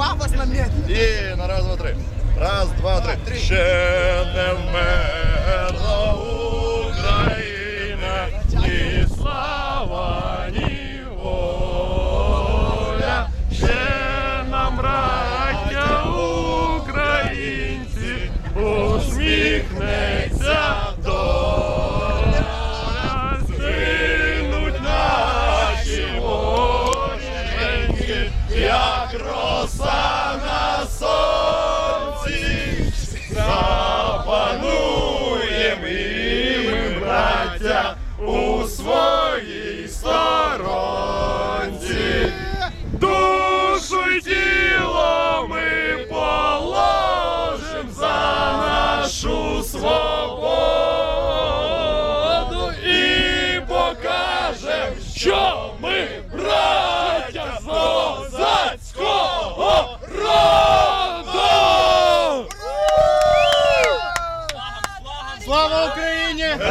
пафосно медленно. І на раз, два, три. Раз, два, три. три. Ще не вмерла Україна, ні слава, ні воля. Ще нам, браття українці, усміхнеться доля. Згинуть наші воїнки, як роса ми, браття, у своїй сторонці. Душу й тіло ми положим за нашу свободу і покажем, що ми браття з козацького роду! Слава Україні!